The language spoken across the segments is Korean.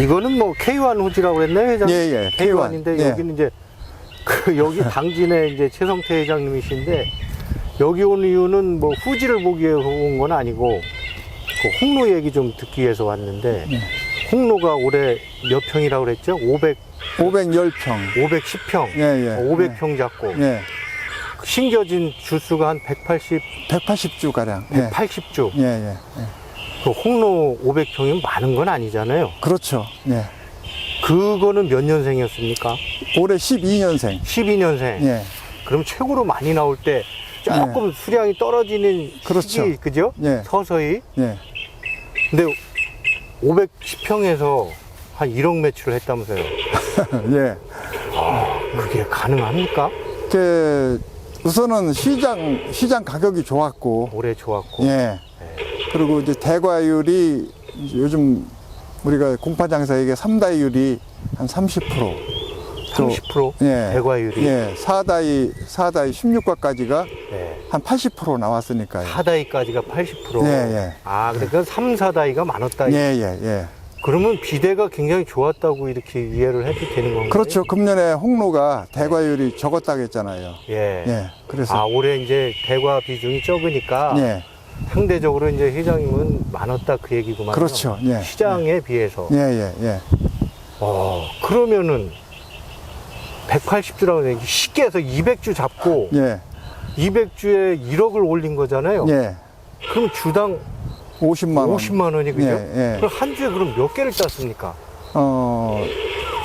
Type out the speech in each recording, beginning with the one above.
이거는 뭐 K1 후지라고 그랬나요, 회장? 예, 예. K1인데 예. 여기는 이제 그 여기 당진의 이제 최성태 회장님이신데 여기 온 이유는 뭐 후지를 보기 위해서 온 건 아니고 그 홍로 얘기 좀 듣기 위해서 왔는데 예. 홍로가 올해 몇 평이라고 그랬죠? 500, 510평. 510평. 예, 예. 500평 잡고 예. 심겨진 주수가 한 180, 180주 가량. 예. 180주. 예, 예. 예. 그 홍로 500평이면 많은 건 아니잖아요. 그렇죠. 예. 그거는 몇 년생이었습니까? 올해 12년생. 12년생. 예. 그럼 최고로 많이 나올 때 조금 수량이 떨어지는 그렇죠. 시기, 그죠? 예. 서서히. 예. 근데 510평에서 한 1억 매출을 했다면서요. 예. 그게 가능합니까? 그 우선은 시장 시장 가격이 좋았고 올해 좋았고. 예. 그리고 이제 대과율이 요즘 우리가 공판장에서 이게 삼다율이 한 30%. 또30% 예. 대과율이. 예. 4다이 4다이 16과까지가 네. 한 80% 나왔으니까요. 4다이까지가 80%. 예, 예. 아, 그러니까 3, 4다이가 많았다. 예, 예, 예. 그러면 비대가 굉장히 좋았다고 이렇게 이해를 해도 되는 건가요? 그렇죠. 금년에 홍로가 대과율이 적었다고 했잖아요. 예. 예. 그래서 아, 올해 이제 대과 비중이 적으니까 예. 상대적으로 이제 회장님은 많았다 그 얘기구만요. 그렇죠. 예. 시장에 비해서. 예, 예, 예. 어, 그러면은 180주라고 해서 쉽게 해서 200주 잡고 예. 200주에 1억을 올린 거잖아요. 예. 그럼 주당 50만 원. 50만 원이 그죠? 예, 예. 그럼 한 주에 그럼 몇 개를 땄습니까? 어,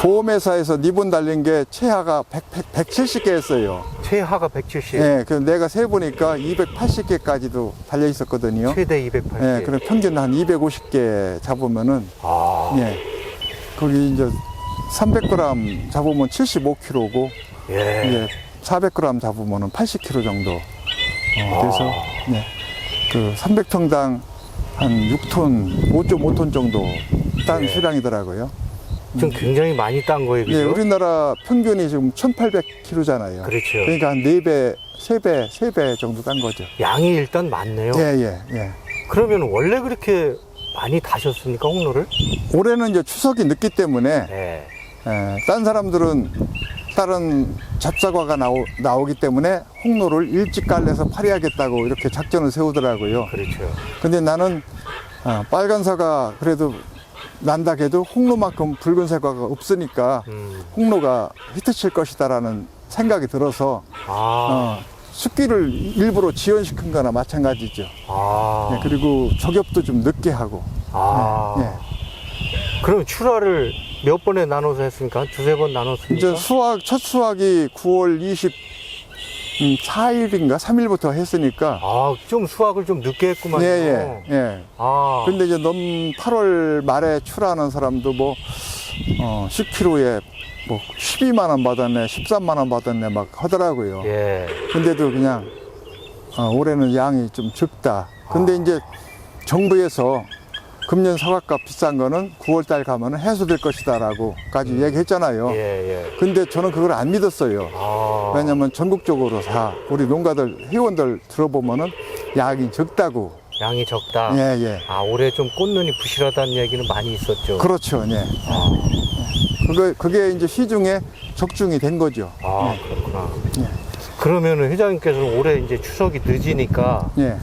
보험회사에서 니본 달린 게 최하가 100, 170개 했어요. 최하가 170, 예, 그래서 내가 세보니까 280개까지도 달려 있었거든요. 최대 280. 예, 그럼 평균 한 250개 잡으면은, 아, 예, 거기 이제 300g 잡으면 75kg고, 예. 예, 400g 잡으면은 80kg 정도. 어, 그래서, 아. 예, 그 300평당 한 6톤, 5.5톤 정도 딴 예. 수량이더라고요. 좀 굉장히 많이 딴 거예요, 그죠? 예, 우리나라 평균이 지금 1,800kg잖아요. 그렇죠. 그러니까 한 4배, 3배, 3배 정도 딴 거죠. 양이 일단 많네요. 예, 예, 예. 그러면 원래 그렇게 많이 다셨습니까, 홍로를? 올해는 이제 추석이 늦기 때문에, 네. 예, 딴 사람들은 다른 잡사과가 나오, 나오기 때문에 홍로를 일찍 갈래서 팔아야겠다고 이렇게 작전을 세우더라고요. 그렇죠. 근데 나는 어, 빨간 사과 그래도 난다 해도 홍로만큼 붉은 사과가 없으니까 음. 홍로가 히트칠 것이다라는 생각이 들어서 아, 어, 습기를 일부러 지연시킨 거나 마찬가지죠. 아, 예, 그리고 저겹도 좀 늦게 하고. 아. 예. 그럼 출하를 몇 번에 나눠서 했습니까? 한 두세 번 나눴습니까? 이제 수확, 첫 수확이 9월 24일인가 3일부터 했으니까. 아, 좀 수확을 좀 늦게 했구만요. 예, 예, 예. 아, 근데 이제 너무 8월 말에 출하하는 사람도 뭐, 어, 10kg에 뭐 12만 원 받았네, 13만 원 받았네 막 하더라고요. 예. 근데도 그냥, 어, 올해는 양이 좀 적다. 근데 아. 이제 정부에서 금년 사과값 비싼 거는 9월달 가면 은 해소될 것이다라고까지 얘기했잖아요. 예, 예. 근데 저는 그걸 안 믿었어요. 아. 왜냐면 전국적으로 다 우리 농가들 회원들 들어보면은 양이 적다고. 양이 적다. 예, 예. 아, 올해 좀 꽃눈이 부실하다는 얘기는 많이 있었죠. 그렇죠. 예. 그게 그게 이제 시중에 적중이 된 거죠. 아, 그렇구나. 그러면은 회장님께서는 올해 이제 추석이 늦으니까 예.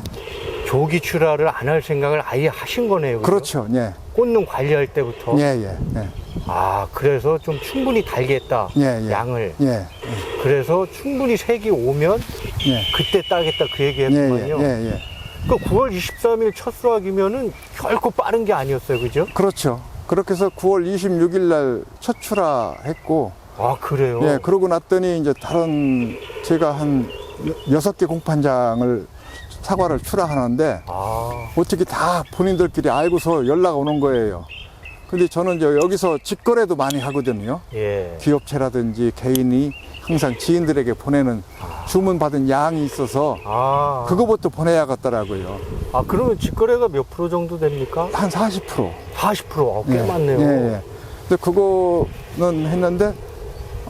조기 출하를 안 할 생각을 아예 하신 거네요. 그죠? 그렇죠. 예. 꽃눈 관리할 때부터. 예, 예. 예. 아, 그래서 좀 충분히 달겠다. 예, 예. 양을. 예. 그래서 충분히 색이 오면 예. 그때 따겠다 그 얘기 예, 했구만요. 예, 예, 예. 그 9월 23일 첫 수확이면은 결코 빠른 게 아니었어요. 그죠? 그렇죠. 그렇게 해서 9월 26일 날 첫 출하했고 아, 그래요? 예, 그러고 났더니 이제 다른 제가 한 여- 여섯 개 공판장을 사과를 출하하는데 아, 어떻게 다 본인들끼리 알고서 연락 오는 거예요. 근데 저는 이제 여기서 직거래도 많이 하거든요. 예. 기업체라든지 개인이 항상 지인들에게 보내는 주문 받은 양이 있어서 아, 그거부터 보내야겠더라고요. 아, 그러면 직거래가 몇 프로 정도 됩니까? 한 40%. 40%. 어, 꽤 예, 많네요. 예, 예. 근데 그거는 했는데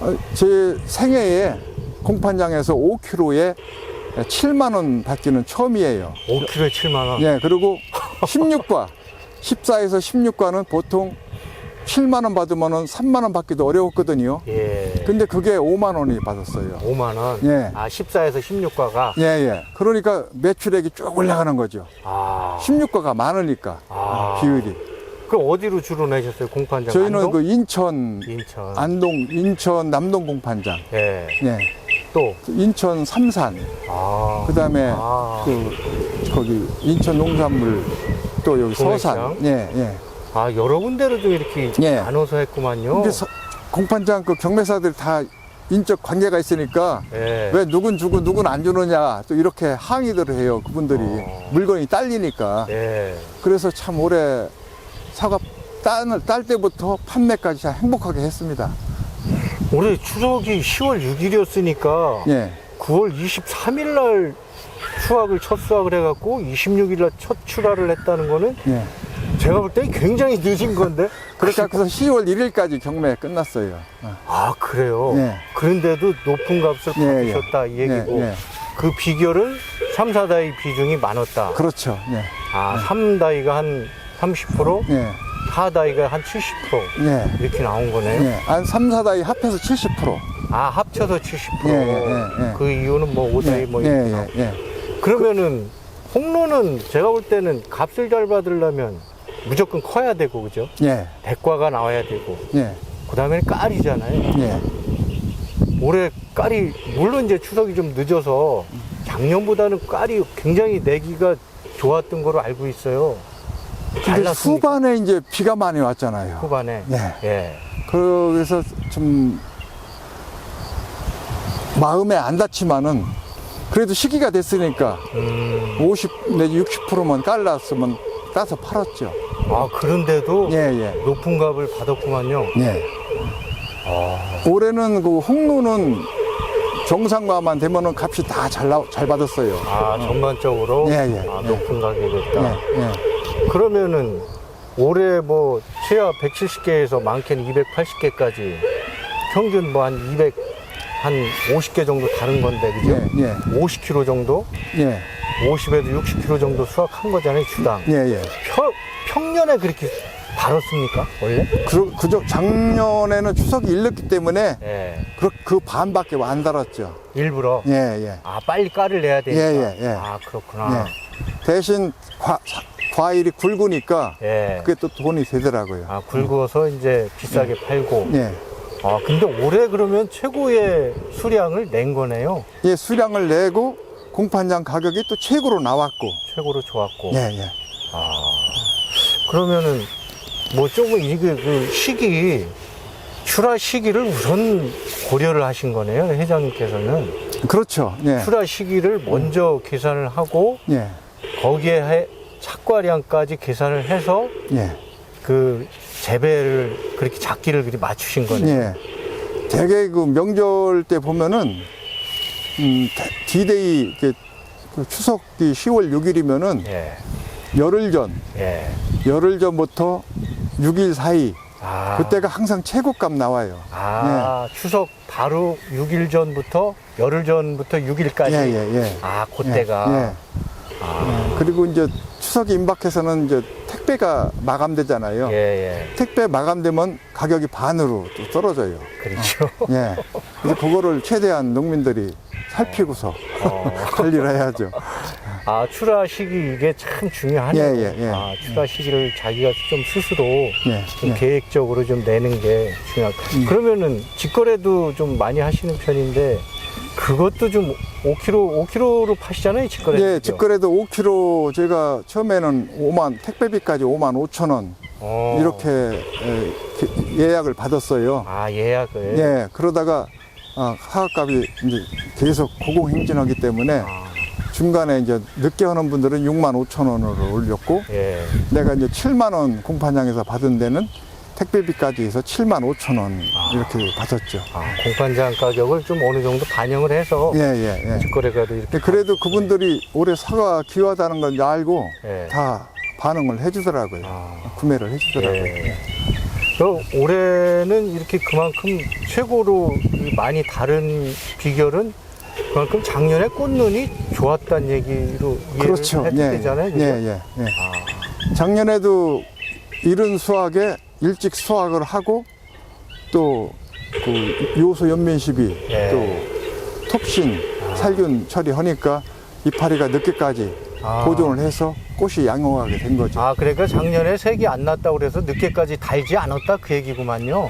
어, 제 생애에 공판장에서 5kg에 7만 원 받기는 처음이에요. 5kg에 7만원. 예, 그리고 16과, 14에서 16과는 보통 7만 원 받으면은 3만 원 받기도 어려웠거든요. 예. 근데 그게 5만 원이 받았어요. 5만 원. 예. 아, 14에서 16과가. 예, 예. 그러니까 매출액이 쭉 올라가는 거죠. 아. 16가가 많으니까 아. 비율이. 그 어디로 주로 내셨어요? 공판장. 저희는 안동? 그 인천, 인천. 안동, 인천 남동 공판장. 예. 예. 또. 인천 삼산. 아. 그다음에 아. 그 거기 인천 농산물 또 여기 서산. 도매시장? 예, 예. 아, 여러 군데로 좀 이렇게 예. 나눠서 했구만요. 근데 서- 공판장 그 경매사들 다 인적 관계가 있으니까 예. 왜 누군 주고 누군 안 주느냐 또 이렇게 항의들을 해요 그분들이 어. 물건이 딸리니까 예. 그래서 참 올해 사과 딸, 딸 때부터 판매까지 참 행복하게 했습니다 올해 추석이 10월 6일이었으니까 예 9월 23일 날 수확을 첫 수확을 해갖고 26일 날 첫 출하를 했다는 거는 예. 제가 볼 때 굉장히 늦은 건데. 그렇게 해서 10월 1일까지 경매 끝났어요 어. 아 그래요. 예. 그런데도 높은 값을 예, 예. 받으셨다 이 얘기고 예, 예. 그 비결은 3, 4다이 비중이 많았다. 그렇죠 예. 아 3다이가 한 30%, 예. 4다이가 한 70% 예. 이렇게 나온 거네요. 예. 한 3, 4다이 합해서 70%아 합쳐서 70%. 예, 예, 예, 예. 그 이유는 뭐 5다이 예, 뭐 예, 이렇게 예, 나오고. 예. 그러면은 홍로는 제가 볼 때는 값을 잘 받으려면 무조건 커야 되고 그죠? 예. 대과가 나와야 되고 예. 그다음에 깔이잖아요. 예. 올해 깔이 물론 이제 추석이 좀 늦어서 작년보다는 깔이 굉장히 내기가 좋았던 거로 알고 있어요. 잘 근데 났습니까? 후반에 이제 비가 많이 왔잖아요. 후반에. 예. 예. 그래서 좀 마음에 안 닿지만은 그래도 시기가 됐으니까 음, 50 내지 60%만 깔랐으면 따서 팔았죠. 아 그런데도 예, 예. 높은 값을 받았구만요. 예. 아, 올해는 그 홍로는 정상가만 되면은 값이 다 잘 잘 받았어요. 아 전반적으로 예, 예, 아, 예. 높은 가격이었다. 예, 예. 그러면은 올해 뭐 최하 170개에서 많게는 280개까지 평균 뭐 한 200, 한 50개 정도 다른 건데 그죠? 예, 예. 50kg 정도? 예. 50에도 60kg 정도 수확한 거잖아요, 주당. 예, 예. 평, 평년에 그렇게 다뤘습니까, 원래? 그, 그저 작년에는 추석이 일렀기 때문에 예. 그, 그 반밖에 안 달았죠. 일부러. 예, 예. 아, 빨리 깔을 내야 되니까. 예, 예, 예. 아, 그렇구나. 예. 대신 과, 과일이 굵으니까 예. 그게 또 돈이 되더라고요. 아, 굵어서 이제 비싸게 팔고. 예. 아, 근데 올해 그러면 최고의 수량을 낸 거네요. 예, 수량을 내고 공판장 가격이 또 최고로 나왔고. 최고로 좋았고. 예, 예. 아, 그러면은 뭐 조금 이게 그 시기 출하 시기를 우선 고려를 하신 거네요 회장님께서는 그렇죠. 예. 출하 시기를 먼저 계산을 하고 예. 거기에 해- 착과량까지 계산을 해서 예. 그 재배를 그렇게 작기를 그리 맞추신 거네요. 예. 대개 그 명절 때 보면은 음, 대- 디데이 이렇게 그 추석이 10월 6일이면은 예, 열흘 전, 예. 열흘 전부터 6일 사이 아, 그때가 항상 최고값 나와요. 아 추석 바로 6일 전부터 열흘 전부터 6일까지. 예, 예, 예. 아 그때가. 예, 예. 아, 그리고 이제 추석이 임박해서는 이제 택배가 마감되잖아요. 예, 예. 택배 마감되면 가격이 반으로 또 떨어져요. 그렇죠. 예. 그래서 그거를 최대한 농민들이 살피고서 어. 관리를 해야죠. 아, 출하 시기 이게 참 중요하네요. 예, 예, 예. 아, 출하 시기를 자기가 좀 스스로 예, 좀 예. 계획적으로 좀 내는 게 중요하고. 음. 그러면은 직거래도 좀 많이 하시는 편인데 그것도 좀 5kg, 5kg로 파시잖아요, 직거래. 예, 직거래도 5kg 제가 처음에는 5만 택배비까지 5만 5천 원 어. 이렇게 예약을 받았어요. 아, 예약을. 예, 그러다가 아, 사업값이 이제 계속 고공행진하기 때문에 아, 중간에 이제 늦게 하는 분들은 6만 5천 원으로 올렸고 예. 내가 이제 7만 원 공판장에서 받은 데는 택배비까지 해서 7만 5천 원 아. 이렇게 받았죠. 아, 공판장 가격을 좀 어느 정도 반영을 해서 예, 예, 예. 직거래가도 이렇게. 그래도 그분들이 올해 사과 귀하다는 걸 알고 예. 다 반응을 해주더라고요. 아. 구매를 해주더라고요. 예. 그 올해는 이렇게 그만큼 최고로 이 많이 다른 비결은 그만큼 작년에 꽃눈이 좋았다는 얘기로 이해를 그렇죠. 해도 예, 되잖아요. 그죠? 예, 예, 예. 아, 작년에도 이른 수확에 일찍 수확을 하고 또 그 요소 연면 시비 예. 또 톱신 살균 처리하니까 이파리가 늦게까지 아. 보존을 해서 꽃이 양호하게 된 거죠. 아, 그러니까 작년에 색이 안 났다고 그래서 늦게까지 달지 않았다 그 얘기구만요.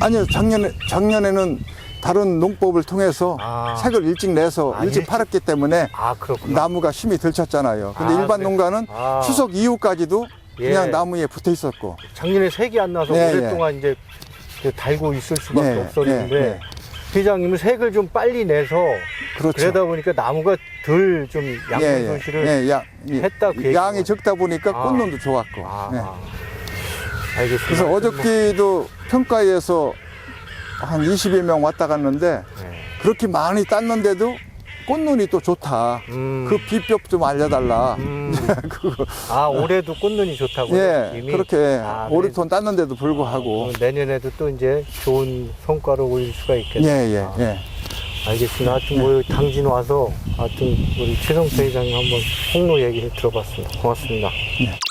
아니요, 작년에, 작년에는 다른 농법을 통해서 아. 색을 일찍 내서 아, 일찍 일찍. 팔았기 때문에 아, 그렇구나. 나무가 힘이 들쳤잖아요. 근데 아, 일반 그래. 농가는 아. 추석 이후까지도 예. 그냥 나무에 붙어 있었고. 작년에 색이 안 나서 네, 오랫동안 이제 그 달고 있을 수밖에 네, 없었는데 네, 네. 회장님은 색을 좀 빨리 내서 그렇죠. 그러다 보니까 나무가 덜 좀 양분 예, 예. 손실을 예, 야, 예. 했다 그 양이. 적다 보니까 아. 꽃눈도 좋았고. 아, 네. 아. 알겠습니다. 그래서 어저께도 평가에서 한 20여 명 왔다 갔는데 네. 그렇게 많이 땄는데도 꽃눈이 또 좋다. 음. 그 비법 좀 알려달라. 음. 그거. 아 올해도 꽃눈이 좋다고요? 예, 이미? 그렇게 아, 오리톤 땄는데도 불구하고. 그래도 내년에도 또 이제 좋은 성과를 올릴 수가 예, 있겠네요. 예, 아, 예. 알겠습니다. 하여튼 뭐 당진 와서 하여튼 우리 최성태 회장님 한번 홍로 얘기를 들어봤습니다. 고맙습니다. 예.